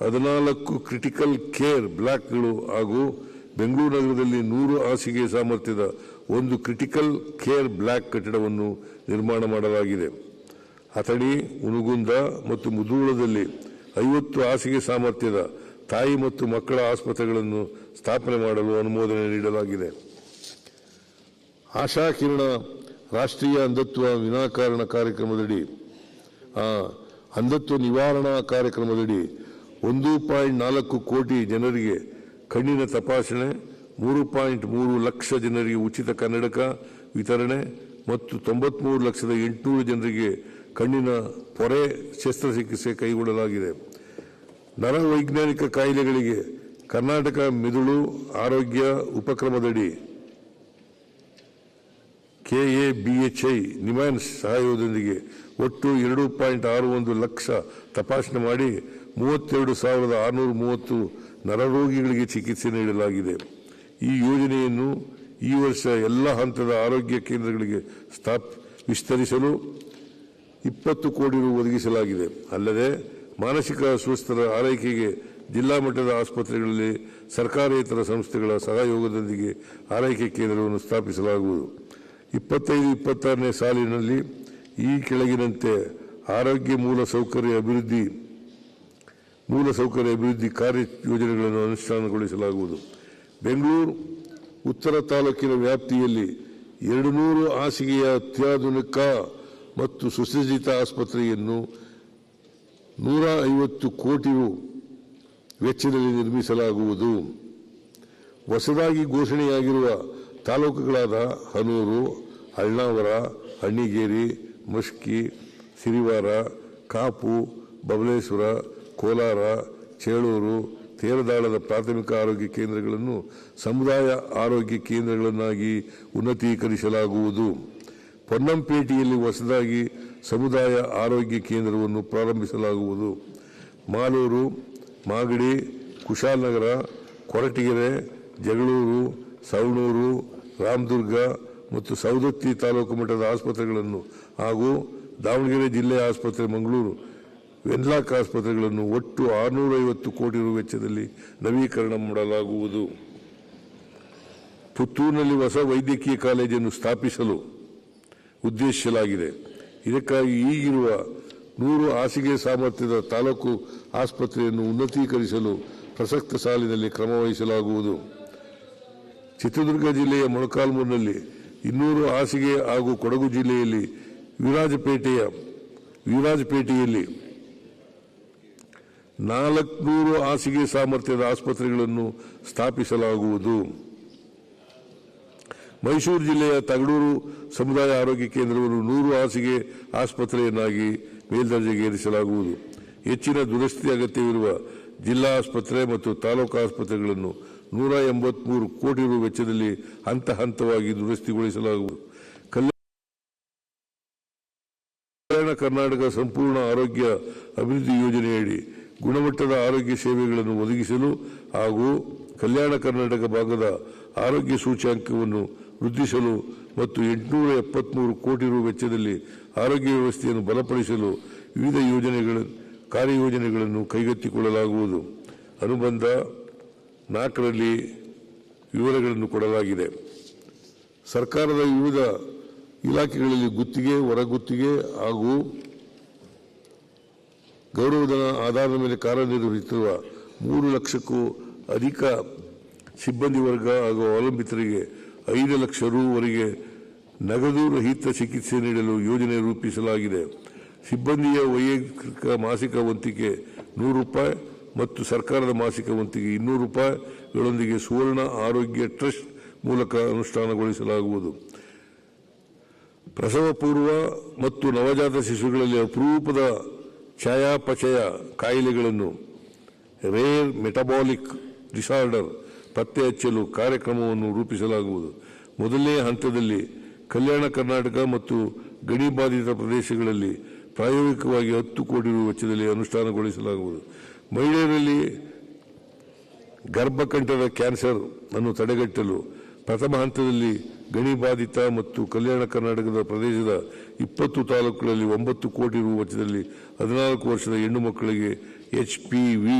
ಹದಿನಾಲ್ಕು critical care ಬ್ಲಾಕ್ಗಳು ಹಾಗೂ ಬೆಂಗಳೂರು ನಗರದಲ್ಲಿ ನೂರು ಹಾಸಿಗೆ ಸಾಮರ್ಥ್ಯದ ಒಂದು ಕ್ರಿಟಿಕಲ್ ಕೇರ್ ಬ್ಲಾಕ್ ಕಟ್ಟಡವನ್ನು ನಿರ್ಮಾಣ ಮಾಡಲಾಗಿದೆ. ಅಥಣಿ ಉನುಗುಂದ ಮತ್ತು ಮುದೂಳದಲ್ಲಿ ಐವತ್ತು ಹಾಸಿಗೆ ಸಾಮರ್ಥ್ಯದ ತಾಯಿ ಮತ್ತು ಮಕ್ಕಳ ಆಸ್ಪತ್ರೆಗಳನ್ನು ಸ್ಥಾಪನೆ ಮಾಡಲು ಅನುಮೋದನೆ ನೀಡಲಾಗಿದೆ. ಆಶಾ ಕಿರಣ ರಾಷ್ಟ್ರೀಯ ಅಂಧತ್ವ ವಿನಾಕಾರಣ ಕಾರ್ಯಕ್ರಮದಡಿ ಅಂಧತ್ವ ನಿವಾರಣಾ ಕಾರ್ಯಕ್ರಮದಡಿ ಒಂದು ಪಾಯಿಂಟ್ ನಾಲ್ಕು ಕೋಟಿ ಜನರಿಗೆ ಕಣ್ಣಿನ ತಪಾಸಣೆ, ಮೂರು ಪಾಯಿಂಟ್ ಮೂರು ಲಕ್ಷ ಜನರಿಗೆ ಉಚಿತ ಕನ್ನಡಕ ವಿತರಣೆ ಮತ್ತು ತೊಂಬತ್ಮೂರು ಲಕ್ಷದ ಎಂಟುನೂರು ಜನರಿಗೆ ಕಣ್ಣಿನ ಪೊರೆ ಶಸ್ತ್ರಚಿಕಿತ್ಸೆ ಕೈಗೊಳ್ಳಲಾಗಿದೆ. ನರವೈಜ್ಞಾನಿಕ ಕಾಯಿಲೆಗಳಿಗೆ ಕರ್ನಾಟಕ ಮಿದುಳು ಆರೋಗ್ಯ ಉಪಕ್ರಮದಡಿ ಕೆಎಬಿಎಚ್ಐ ನಿಮ್ಯಾನ್ಸ್ ಸಹಾಯದೊಂದಿಗೆ ಒಟ್ಟು ಎರಡು ಪಾಯಿಂಟ್ ಆರು ಒಂದು ಲಕ್ಷ ತಪಾಸಣೆ ಮಾಡಿ ಮೂವತ್ತೆರಡು ಸಾವಿರದ ಆರುನೂರ ಮೂವತ್ತು ನರರೋಗಿಗಳಿಗೆ ಚಿಕಿತ್ಸೆ ನೀಡಲಾಗಿದೆ. ಈ ಯೋಜನೆಯನ್ನು ಈ ವರ್ಷ ಎಲ್ಲ ಹಂತದ ಆರೋಗ್ಯ ಕೇಂದ್ರಗಳಿಗೆ ಸ್ಥಾಪ್, ವಿಸ್ತರಿಸಲು ಇಪ್ಪತ್ತು ಕೋಟಿ ರು ಒದಗಿಸಲಾಗಿದೆ. ಅಲ್ಲದೆ ಮಾನಸಿಕ ಅಸ್ವಸ್ಥರ ಆರೈಕೆಗೆ ಜಿಲ್ಲಾ ಮಟ್ಟದ ಆಸ್ಪತ್ರೆಗಳಲ್ಲಿ ಸರ್ಕಾರೇತರ ಸಂಸ್ಥೆಗಳ ಸಹಯೋಗದೊಂದಿಗೆ ಆರೈಕೆ ಕೇಂದ್ರವನ್ನು ಸ್ಥಾಪಿಸಲಾಗುವುದು. ಇಪ್ಪತ್ತೈದು, ಇಪ್ಪತ್ತಾರನೇ ಸಾಲಿನಲ್ಲಿ ಈ ಕೆಳಗಿನಂತೆ ಆರೋಗ್ಯ ಮೂಲ ಸೌಕರ್ಯ ಅಭಿವೃದ್ಧಿ ಮೂಲಸೌಕರ್ಯ ಅಭಿವೃದ್ಧಿ ಕಾರ್ಯ ಯೋಜನೆಗಳನ್ನು ಅನುಷ್ಠಾನಗೊಳಿಸಲಾಗುವುದು. ಬೆಂಗಳೂರು, ಉತ್ತರ ತಾಲೂಕಿನ ವ್ಯಾಪ್ತಿಯಲ್ಲಿ ಎರಡು ನೂರು ಹಾಸಿಗೆಯ ಅತ್ಯಾಧುನಿಕ ಮತ್ತು ಸುಸಜ್ಜಿತ ಆಸ್ಪತ್ರೆಯನ್ನು ನೂರ ಐವತ್ತು ಕೋಟಿ ರು ವೆಚ್ಚದಲ್ಲಿ ನಿರ್ಮಿಸಲಾಗುವುದು. ಹೊಸದಾಗಿ ಘೋಷಣೆಯಾಗಿರುವ ತಾಲೂಕುಗಳಾದ ಹನೂರು ಅಳ್ಳಾವರ ಹಣ್ಣಿಗೇರಿ ಮಸ್ಕಿ ಸಿರಿವಾರ, ಕಾಪು, ಬಬಲೇಶ್ವರ ಕೋಲಾರ, ಚೇಳೂರು ತೇರದಾಳದ ಪ್ರಾಥಮಿಕ ಆರೋಗ್ಯ ಕೇಂದ್ರಗಳನ್ನು ಸಮುದಾಯ ಆರೋಗ್ಯ ಕೇಂದ್ರಗಳನ್ನಾಗಿ ಉನ್ನತೀಕರಿಸಲಾಗುವುದು. ಪೊನ್ನಂಪೇಟೆಯಲ್ಲಿ ಹೊಸದಾಗಿ ಸಮುದಾಯ ಆರೋಗ್ಯ ಕೇಂದ್ರವನ್ನು ಪ್ರಾರಂಭಿಸಲಾಗುವುದು. ಮಾಲೂರು, ಮಾಗಡಿ, ಕುಶಾಲನಗರ, ಕೊರಟಗೆರೆ, ಜಗಳೂರು, ಸವಣೂರು, ರಾಮದುರ್ಗ ಮತ್ತು ಸವದತ್ತಿ ತಾಲೂಕು ಮಟ್ಟದ ಆಸ್ಪತ್ರೆಗಳನ್ನು ಹಾಗೂ ದಾವಣಗೆರೆ ಜಿಲ್ಲೆಯ ಆಸ್ಪತ್ರೆ ಮಂಗಳೂರು ವೆನ್ಲಾಕ್ ಆಸ್ಪತ್ರೆಗಳನ್ನು ಒಟ್ಟು ಆರುನೂರೈವತ್ತು ಕೋಟಿ ರು ವೆಚ್ಚದಲ್ಲಿ ನವೀಕರಣ ಮಾಡಲಾಗುವುದು. ಪುತ್ತೂರಿನಲ್ಲಿ ಹೊಸ ವೈದ್ಯಕೀಯ ಕಾಲೇಜನ್ನು ಸ್ಥಾಪಿಸಲು ಉದ್ದೇಶಿಸಲಾಗಿದೆ. ಇದಕ್ಕಾಗಿ ಈಗಿರುವ ನೂರು ಹಾಸಿಗೆ ಸಾಮರ್ಥ್ಯದ ತಾಲೂಕು ಆಸ್ಪತ್ರೆಯನ್ನು ಉನ್ನತೀಕರಿಸಲು ಪ್ರಸಕ್ತ ಸಾಲಿನಲ್ಲಿ ಕ್ರಮವಹಿಸಲಾಗುವುದು ಚಿತ್ರದುರ್ಗ ಜಿಲ್ಲೆಯ ಮೊಳಕಾಲ್ಮೂರಿನಲ್ಲಿ ಇನ್ನೂರು ಹಾಸಿಗೆ ಹಾಗೂ ಕೊಡಗು ಜಿಲ್ಲೆಯಲ್ಲಿ ವಿರಾಜಪೇಟೆಯ ವಿರಾಜಪೇಟೆಯಲ್ಲಿ ನಾಲ್ಕುನೂರು ಹಾಸಿಗೆ ಸಾಮರ್ಥ್ಯದ ಆಸ್ಪತ್ರೆಗಳನ್ನು ಸ್ಥಾಪಿಸಲಾಗುವುದು. ಮೈಸೂರು ಜಿಲ್ಲೆಯ ತಗಡೂರು ಸಮುದಾಯ ಆರೋಗ್ಯ ಕೇಂದ್ರವನ್ನು ನೂರು ಹಾಸಿಗೆ ಆಸ್ಪತ್ರೆಯನ್ನಾಗಿ ಮೇಲ್ದರ್ಜೆಗೇರಿಸಲಾಗುವುದು ಹೆಚ್ಚಿನ ದುರಸ್ತಿ ಅಗತ್ಯವಿರುವ ಜಿಲ್ಲಾ ಆಸ್ಪತ್ರೆ ಮತ್ತು ತಾಲೂಕು ಆಸ್ಪತ್ರೆಗಳನ್ನು ನೂರ ಎಂಬತ್ಮೂರು ಕೋಟಿ ರು ವೆಚ್ಚದಲ್ಲಿ ಹಂತ ಹಂತವಾಗಿ ದುರಸ್ತಿಗೊಳಿಸಲಾಗುವುದು. ಕಲ್ಯಾಣ ಕರ್ನಾಟಕ ಸಂಪೂರ್ಣ ಆರೋಗ್ಯ ಅಭಿವೃದ್ಧಿ ಯೋಜನೆಯಡಿ ಗುಣಮಟ್ಟದ ಆರೋಗ್ಯ ಸೇವೆಗಳನ್ನು ಒದಗಿಸಲು ಹಾಗೂ ಕಲ್ಯಾಣ ಕರ್ನಾಟಕ ಭಾಗದ ಆರೋಗ್ಯ ಸೂಚ್ಯಾಂಕವನ್ನು ವೃದ್ಧಿಸಲು ಮತ್ತು ಎಂಟುನೂರ ಎಪ್ಪತ್ಮೂರು ಕೋಟಿ ರು ವೆಚ್ಚದಲ್ಲಿ ಆರೋಗ್ಯ ವ್ಯವಸ್ಥೆಯನ್ನು ಬಲಪಡಿಸಲು ವಿವಿಧ ಯೋಜನೆಗಳ ಕಾರ್ಯಯೋಜನೆಗಳನ್ನು ಕೈಗೆತ್ತಿಕೊಳ್ಳಲಾಗುವುದು. ಅನುಬಂಧ ನಾಲ್ಕರಲ್ಲಿ ವಿವರಗಳನ್ನು ಕೊಡಲಾಗಿದೆ. ಸರ್ಕಾರದ ವಿವಿಧ ಇಲಾಖೆಗಳಲ್ಲಿ ಗುತ್ತಿಗೆ, ಹೊರಗುತ್ತಿಗೆ ಹಾಗೂ ಗೌರವಧನ ಆಧಾರದ ಮೇಲೆ ಕಾರ್ಯನಿರ್ವಹಿಸುತ್ತಿರುವ ಮೂರು ಲಕ್ಷಕ್ಕೂ ಅಧಿಕ ಸಿಬ್ಬಂದಿ ವರ್ಗ ಹಾಗೂ ಅವಲಂಬಿತರಿಗೆ ಐದು ಲಕ್ಷ ರೂವರೆಗೆ ನಗದು ರಹಿತ ಚಿಕಿತ್ಸೆ ನೀಡಲು ಯೋಜನೆ ರೂಪಿಸಲಾಗಿದೆ. ಸಿಬ್ಬಂದಿಯ ವೈಯಕ್ತಿಕ ಮಾಸಿಕ ವಂತಿಕೆ ನೂರು ರೂಪಾಯಿ ಮತ್ತು ಸರ್ಕಾರದ ಮಾಸಿಕ ವಂತಿಗೆ ಇನ್ನೂರು ರೂಪಾಯಿಗಳೊಂದಿಗೆ ಸುವರ್ಣ ಆರೋಗ್ಯ ಟ್ರಸ್ಟ್ ಮೂಲಕ ಅನುಷ್ಠಾನಗೊಳಿಸಲಾಗುವುದು. ಪ್ರಸವ ಪೂರ್ವ ಮತ್ತು ನವಜಾತ ಶಿಶುಗಳಲ್ಲಿ ಅಪರೂಪದ ಚಯಾಪಚಯ ಕಾಯಿಲೆಗಳನ್ನು ರೇರ್ ಮೆಟಬಾಲಿಕ್ ಡಿಸಾರ್ಡರ್ ಪತ್ತೆ ಹಚ್ಚಲು ಕಾರ್ಯಕ್ರಮವನ್ನು ರೂಪಿಸಲಾಗುವುದು. ಮೊದಲನೇ ಹಂತದಲ್ಲಿ ಕಲ್ಯಾಣ ಕರ್ನಾಟಕ ಮತ್ತು ಗಡಿ ಬಾಧಿತ ಪ್ರದೇಶಗಳಲ್ಲಿ ಪ್ರಾಯೋಗಿಕವಾಗಿ ಹತ್ತು ಕೋಟಿ ರು ವೆಚ್ಚದಲ್ಲಿ ಅನುಷ್ಠಾನಗೊಳಿಸಲಾಗುವುದು. ಮಹಿಳೆಯರಲ್ಲಿ ಗರ್ಭಕಂಠದ ಕ್ಯಾನ್ಸರ್ ಅನ್ನು ತಡೆಗಟ್ಟಲು ಪ್ರಥಮ ಹಂತದಲ್ಲಿ ಗಣಿ ಬಾಧಿತ ಮತ್ತು ಕಲ್ಯಾಣ ಕರ್ನಾಟಕದ ಪ್ರದೇಶದ ಇಪ್ಪತ್ತು ತಾಲೂಕುಗಳಲ್ಲಿ ಒಂಬತ್ತು ಕೋಟಿ ರು ವೆಚ್ಚದಲ್ಲಿ ಹದಿನಾಲ್ಕು ವರ್ಷದ ಹೆಣ್ಣು ಮಕ್ಕಳಿಗೆ ಎಚ್ಪಿವಿ